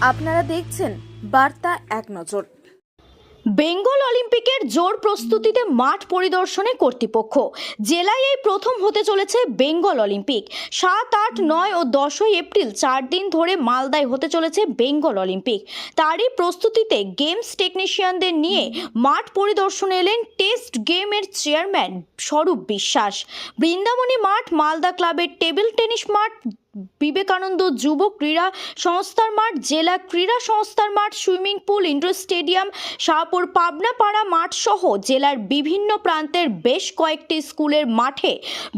আপনারা দেখছেন বার্তা এক নজর। বেঙ্গল অলিম্পিকের জোর প্রস্তুতিতে মাঠ পরিদর্শনে কর্তৃপক্ষ। জেলায় এই প্রথম হতে চলেছে বেঙ্গল অলিম্পিক। সাত, আট, নয় ও দশই এপ্রিল চার দিন ধরে মালদায় হতে চলেছে বেঙ্গল অলিম্পিক। তারই প্রস্তুতিতে গেমস টেকনিশিয়ানদের নিয়ে মাঠ পরিদর্শনে এলেন টেস্ট গেমের চেয়ারম্যান স্বরূপ বিশ্বাস। বৃন্দাবনী মাঠ, মালদা ক্লাবের টেবিল টেনিস মাঠ বিবেকানন্দ যুব ক্রীড়া সংস্থার মাঠ, জেলা ক্রীড়া সংস্থার মাঠ, swimming pool, indoor stadium, Shahpur, Pabnapara মাঠ সহ জেলার বিভিন্ন প্রান্তের বেশ কয়েকটি স্কুলের মাঠে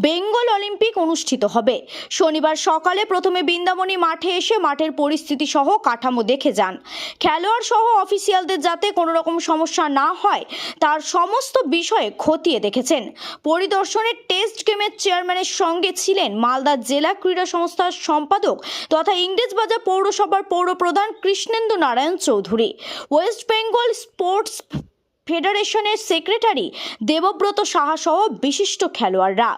বেঙ্গল অলিম্পিক অনুষ্ঠিত হবে। শনিবার সকালে প্রথমে বৃন্দাবনী মাঠে এসে মাঠের পরিস্থিতি সহ কাঠামো দেখে যান। খেলোয়াড় সহ অফিসিয়ালদের যাতে কোনো রকম সমস্যা না হয়, তার সমস্ত বিষয়ে খতিয়ে দেখেছেন। পরিদর্শনের টেস্ট গেমের চেয়ারম্যানের সঙ্গে ছিলেন মালদা জেলা ক্রীড়া সংস্থার সম্পাদক তথা ইংরেজবাজার পৌরসভার পৌরপ্রধান Krishnendu Narayan Chowdhury. West Bengal sports ফেডারেশনের সেক্রেটারি দেবব্রত সাহা সহ বিশিষ্ট খেলোয়াড়রা।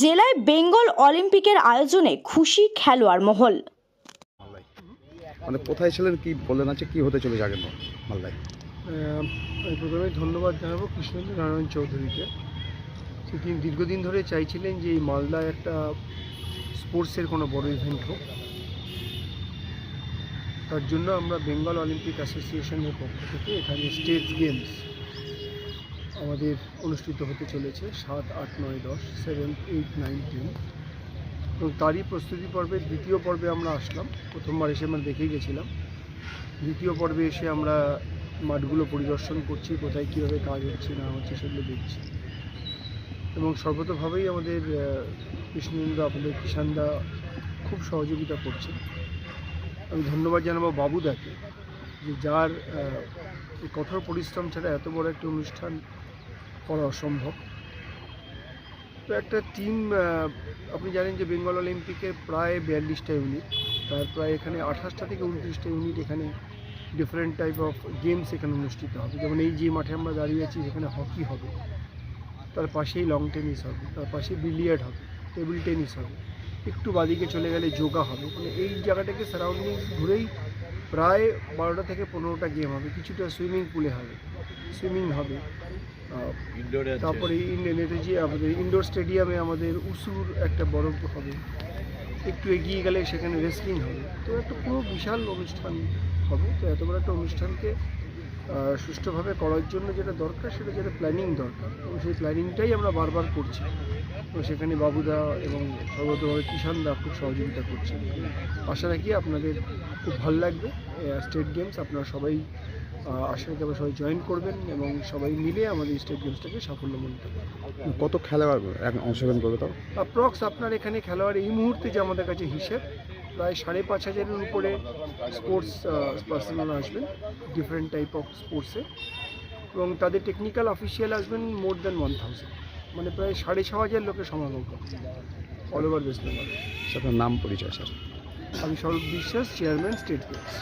জেলায় বেঙ্গল অলিম্পিকের আয়োজনে খুশি খেলোয়াড় মহল। মানে কোথায় ছিলেন কি বললেন? আছে কি হতে চলেছে আগে মালদায়? আমি প্রথমে ধন্যবাদ জানাব কৃষ্ণেন্দ্র নারায়ণ চৌধুরীকে। তিনি দীর্ঘদিন ধরে চাইছিলেন যে এই মালদায় একটা স্পোর্টসের কোনো বড় ইভেন্ট হোক, তার জন্য আমরা বেঙ্গল অলিম্পিক অ্যাসোসিয়েশনের পক্ষ থেকে এখানে স্টেট গেমস আমাদের অনুষ্ঠিত হতে চলেছে সাত, আট, নয়, দশ সেভেন এইট নাইন টেন এবং তারই প্রস্তুতি পর্বে দ্বিতীয় পর্বে আমরা আসলাম। প্রথমবার এসে আমরা দেখেই গেছিলাম। দ্বিতীয় পর্বে এসে আমরা মাঠগুলো পরিদর্শন করছি, কোথায় কীভাবে কাজ হচ্ছে, না হচ্ছে, সেগুলো দেখছি। এবং সর্বতভাবেই আমাদের আহ, কৃষ্ণেন্দু আমাদের কিষানদা খুব সহযোগিতা করছে। আমি ধন্যবাদ জানাব বাবুদাকে যে যার কঠোর পরিশ্রম ছাড়া এত বড় একটা অনুষ্ঠান করা অসম্ভব। তো একটা টিম আপনি জানেন যে বেঙ্গল অলিম্পিকে প্রায় বিয়াল্লিশটা ইউনিট তার প্রায় এখানে আঠাশটা থেকে উনত্রিশটা ইউনিট এখানে ডিফারেন্ট টাইপ অফ গেমস এখানে অনুষ্ঠিত হবে। যেমন এই যে মাঠে আমরা দাঁড়িয়ে আছি সেখানে হকি হবে। তার পাশেই লং টেনিস হবে তার পাশে বিলিয়ার্ড হবে টেবিল টেনিস হবে। একটু বাদিকে চলে গেলে যোগা হবে। মানে এই জায়গাটাকে সারাউন্ডিং ঘুরেই প্রায় বারোটা থেকে পনেরোটা গেম হবে। কিছুটা সুইমিং পুলে হবে সুইমিং হবে। তারপরে যে আমাদের ইনডোর স্টেডিয়ামে আমাদের উসুর একটা বড় হবে। একটু এগিয়ে গেলে সেখানে রেসলিং হবে। তো একটা পুরো বিশাল অনুষ্ঠান হবে। তো এত বড় একটা অনুষ্ঠানকে সুষ্ঠুভাবে করার জন্য যেটা দরকার সেটা যেটা প্ল্যানিং দরকার। এবং সেই প্ল্যানিংটাই আমরা বারবার করছি। তো সেখানে বাবুদা এবং সর্বতভাবে কিষানদা খুব সহযোগিতা করছে আশা রাখি আপনাদের খুব ভালো লাগবে। স্টেট গেমস আপনারা সবাই আশা রাখি আপনারা সবাই জয়েন করবেন এবং সবাই মিলে আমাদের স্টেট গেমসটাকে সাফল্যমণ্ডিত করবেন। কত খেলোয়াড় অংশগ্রহণ করবে তাও? অ্যাপ্রক্স আপনার এখানে খেলোয়াড় এই মুহূর্তে যে আমাদের কাছে হিসেব প্রায় সাড়ে পাঁচ হাজারের উপরে স্পোর্টস পার্সোনাল আসবেন ডিফারেন্ট টাইপ অফ স্পোর্টসে এবং তাদের টেকনিক্যাল অফিসিয়াল আসবেন মোর দ্যান ওয়ান থাউজেন্ড মানে প্রায় সাড়ে ছ হাজার লোকের সমাগম। অল ওভার ওয়েস্ট বেঙ্গল আপনার নাম পরিচয় স্যার? আমি সৌরভ বিশ্বাস চেয়ারম্যান স্টেট গেমস